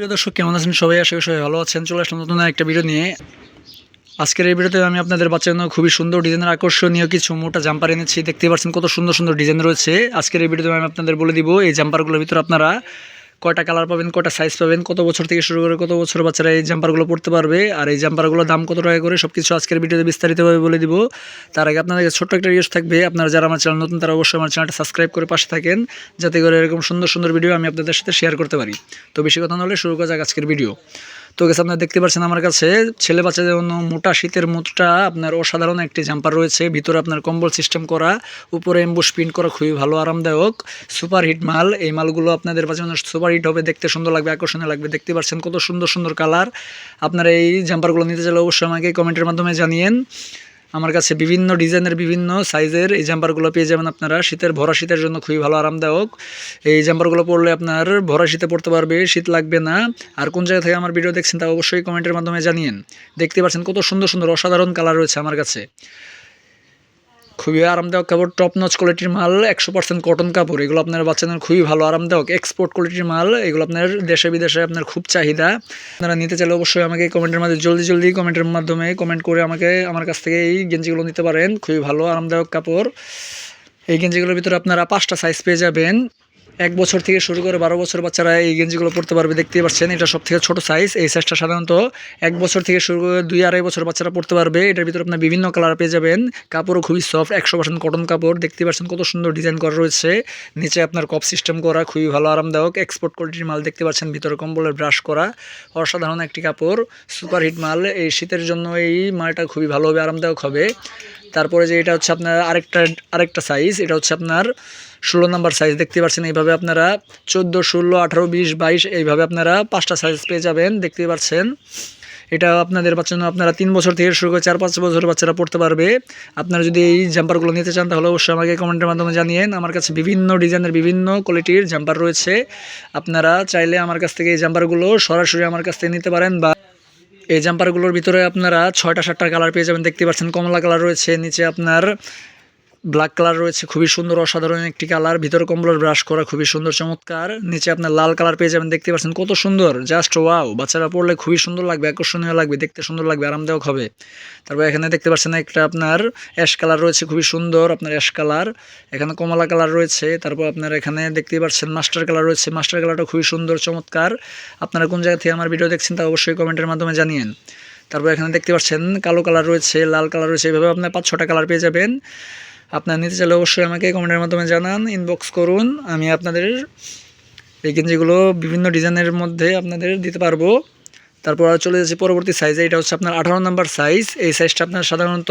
প্রিয় দর্শক, কেমন আছেন সবাই? আশা করি সবাই ভালো আছেন। চলে আসলাম নতুন একটা ভিডিও নিয়ে। আজকের এই ভিডিওতে আমি আপনাদের বাচ্চার জন্য খুবই সুন্দর ডিজাইনের আকর্ষণীয় কিছু মোটা জাম্পার এনেছি। দেখতে পাচ্ছেন কত সুন্দর সুন্দর ডিজাইন রয়েছে। আজকের এই ভিডিওতে আমি আপনাদের বলে দিব, এই জাম্পারগুলোর ভিতরে আপনারা কয়টা কালার পাবেন কটা সাইজ পাবেন, কত বছর থেকে শুরু করে কত বছর বাচ্চারা এই জাম্পারগুলো পড়তে পারবে, আর এই জাম্পারগুলোর দাম কত টাকা করে সব কিছু আজকের ভিডিওতে বিস্তারিতভাবে বলে দিব। তার আগে আপনাদের ছোট্ট একটা রিকোয়েস্ট থাকবে, আপনারা যারা আমার চ্যানেল নতুন, তারা অবশ্যই আমার চ্যানেলটা সাবস্ক্রাইব করে পাশে থাকেন, যাতে করে এরকম সুন্দর সুন্দর ভিডিও আমি আপনাদের সাথে শেয়ার করতে পারি। তো বেশি কথা না হলে শুরু করা যাক আজকের ভিডিও তো গেছে আপনারা দেখতে পাচ্ছেন আমার কাছে ছেলে বাচ্চাদের জন্য মোটা শীতের মুটটা আপনার অসাধারণ একটি জাম্পার রয়েছে। ভিতরে আপনার কম্বল সিস্টেম করা, উপরে এম্বুস প্রিন্ট করা খুবই ভালো, আরামদায়ক সুপার হিট মাল। এই মালগুলো আপনাদের বাচ্চা সুপার হিট হবে, দেখতে সুন্দর লাগবে, আকর্ষণীয় লাগবে। দেখতে পাচ্ছেন কত সুন্দর সুন্দর কালার আপনারা এই জাম্পারগুলো নিতে চাইলে অবশ্যই আমাকে কমেন্টের মাধ্যমে জানিয়েন। আমার কাছে বিভিন্ন ডিজাইনের বিভিন্ন সাইজের এই জাম্পারগুলো পেয়ে যাবেন আপনারা। শীতের, ভরা শীতের জন্য খুবই ভালো, আরামদায়ক। এই জাম্পারগুলো পরলে আপনার ভরা শীতে পড়তে পারবে, শীত লাগবে না। আর কোন জায়গা থেকে আমার ভিডিও দেখছেন তা অবশ্যই কমেন্টের মাধ্যমে জানিয়েন। দেখতে পাচ্ছেন কত সুন্দর সুন্দর অসাধারণ কালার রয়েছে আমার কাছে। খুবই আরামদায়ক কাপড় টপ নচ কোয়ালিটির মাল, একশো পার্সেন্ট কটন কাপড়, এগুলো আপনার বাচ্চাদের খুবই ভালো, আরামদায়ক। এক্সপোর্ট কোয়ালিটির মাল, এগুলো আপনার দেশে বিদেশে আপনার খুব চাহিদা। আপনারা নিতে চাইলে অবশ্যই আমাকে কমেন্টের মাধ্যমে, জলদি জলদি কমেন্টের মাধ্যমে কমেন্ট করে আমাকে, আমার কাছ থেকে এই গেঞ্জিগুলো নিতে পারেন। খুবই ভালো, আরামদায়ক কাপড়। এই গেঞ্জিগুলোর ভিতরে আপনারা পাঁচটা সাইজ পেয়ে যাবেন। এক বছর থেকে শুরু করে বারো বছর বাচ্চারা এই গেঞ্জিগুলো পড়তে পারবে, দেখতেই পাচ্ছেন। এটা সব থেকে ছোটো সাইজ এই সাইজটা সাধারণত এক বছর থেকে শুরু করে দুই আড়াই বছর বাচ্চারা পড়তে পারবে। এটার ভিতরে আপনার বিভিন্ন কালার পেয়ে যাবেন। কাপড়ও খুবই সফট একশো পার্সেন্ট কটন কাপড়। দেখতে পাচ্ছেন কত সুন্দর ডিজাইন করা রয়েছে। নিচে আপনার কপ সিস্টেম করা খুবই ভালো, আরামদায়ক। এক্সপোর্ট কোয়ালিটির মাল দেখতে পাচ্ছেন, ভিতরে কম্বলের ব্রাশ করা। অসাধারণ একটি কাপড় সুপার হিট মাল। এই শীতের জন্য এই মালটা খুবই ভালো হবে, আরামদায়ক হবে। তারপরে যে এটা হচ্ছে আপনার আরেকটা আরেকটা সাইজ এটা হচ্ছে আপনার ষোলো নাম্বার সাইজ দেখতে পাচ্ছেন এইভাবে আপনারা চোদ্দ, ষোলো, আঠারো, বিশ, বাইশ, এইভাবে আপনারা পাঁচটা সাইজ পেয়ে যাবেন। দেখতে পাচ্ছেন, এটা আপনাদের জন্য আপনারা তিন বছর থেকে শুরু করে চার, পাঁচ বছর বাচ্চারা পড়তে পারবে। আপনারা যদি এই জাম্পারগুলো নিতে চান, তাহলে অবশ্যই আমাকে কমেন্টের মাধ্যমে জানিয়েন। আমার কাছে বিভিন্ন ডিজাইনের, বিভিন্ন কোয়ালিটির জাম্পার রয়েছে। আপনারা চাইলে আমার কাছ থেকে এই জাম্পারগুলো সরাসরি আমার কাছ থেকে নিতে পারেন বা এই জাম্পারগুলোর ভিতরে আপনারা ছয়টা, সাতটা কালার পেয়ে যাবেন। দেখতে পাচ্ছেন কমলা কালার রয়েছে, নিচে আপনার ব্ল্যাক কালার রয়েছে, খুবই সুন্দর, অসাধারণ একটি কালার ভিতরে কম্বলের ব্রাশ করা খুবই সুন্দর, চমৎকার। নিচে আপনার লাল কালার পেয়ে যাবেন, দেখতে পাচ্ছেন কত সুন্দর। জাস্ট ওয়াও বাচ্চারা পড়লে খুবই সুন্দর লাগবে, আকর্ষণীয় লাগবে, দেখতে সুন্দর লাগবে, আরামদায়ক হবে। তারপর এখানে দেখতে পাচ্ছেন একটা আপনার অ্যাশ কালার রয়েছে, খুবই সুন্দর আপনার অ্যাশ কালার এখানে কমলা কালার রয়েছে, তারপর আপনার এখানে দেখতে পাচ্ছেন মাস্টার কালার রয়েছে মাস্টার কালারটা খুবই সুন্দর, চমৎকার। আপনারা কোন জায়গা থেকে আমার ভিডিও দেখছেন তা অবশ্যই কমেন্টের মাধ্যমে জানিয়েন। তারপর এখানে দেখতে পাচ্ছেন কালো কালার রয়েছে, লাল কালার রয়েছে, এভাবে আপনার পাঁচ ছটা কালার পেয়ে যাবেন। আপনার নিতে চাইলে অবশ্যই আমাকে কমেন্টের মাধ্যমে জানান ইনবক্স করুন, আমি আপনাদের এই গেঞ্জিগুলো বিভিন্ন ডিজাইনের মধ্যে আপনাদের দিতে পারব। তারপর আর চলে যাচ্ছি পরবর্তী সাইজে এটা হচ্ছে আপনার আঠারো নাম্বার সাইজ এই সাইজটা আপনার সাধারণত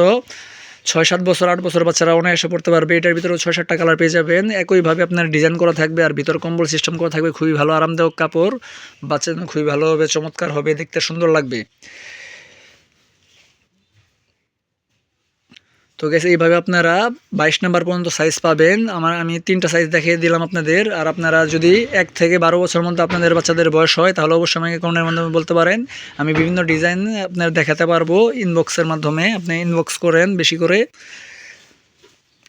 ছয় সাত বছর, আট বছর বাচ্চারা অনায়াসে পড়তে পারবে, এটার ভিতরেও ছয় সাতটা কালার পেয়ে যাবেন। একইভাবে আপনার ডিজাইন করা থাকবে আর ভিতর কম্বল সিস্টেম করা থাকবে, খুবই ভালো, আরামদায়ক কাপড়। বাচ্চাদের খুবই ভালো হবে, চমৎকার হবে, দেখতে সুন্দর লাগবে। তো গেছে, এইভাবে আপনারা বাইশ নাম্বার পর্যন্ত সাইজ পাবেন। আমার, আমি তিনটা সাইজ দেখিয়ে দিলাম আপনাদের। আর আপনারা যদি এক থেকে বারো বছর মধ্যে আপনাদের বাচ্চাদের বয়স হয়, তাহলে অবশ্যই আমাকে কমেন্টের মাধ্যমে বলতে পারেন। আমি বিভিন্ন ডিজাইন আপনার দেখাতে পারব ইনবক্সের মাধ্যমে। আপনি ইনবক্স করেন বেশি করে।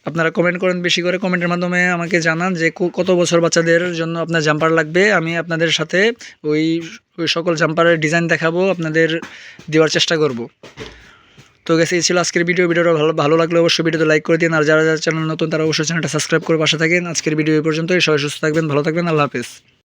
আপনারা কমেন্ট করেন বেশি করে। কমেন্টের মাধ্যমে আমাকে জানান যে কত বছর বাচ্চাদের জন্য আপনার জাম্পার লাগবে। আমি আপনাদের সাথে ওই ওই সকল জাম্পারের ডিজাইন দেখাবো, আপনাদের দেওয়ার চেষ্টা করব। তো গেছে এই ছিল আজকের ভিডিও ভিডিওটা ভালো ভালো লাগলে অবশ্যই ভিডিওতে লাইক করে দিন। আর যারা যারা চ্যানেল নতুন, তারা অবশ্যই চ্যানেলটা সাবস্ক্রাইব করে পাশে থাকেন। আজকের ভিডিও এই পর্যন্তই। সবাই সুস্থ থাকবেন, ভালো থাকবেন। আল্লাহ হাফেজ।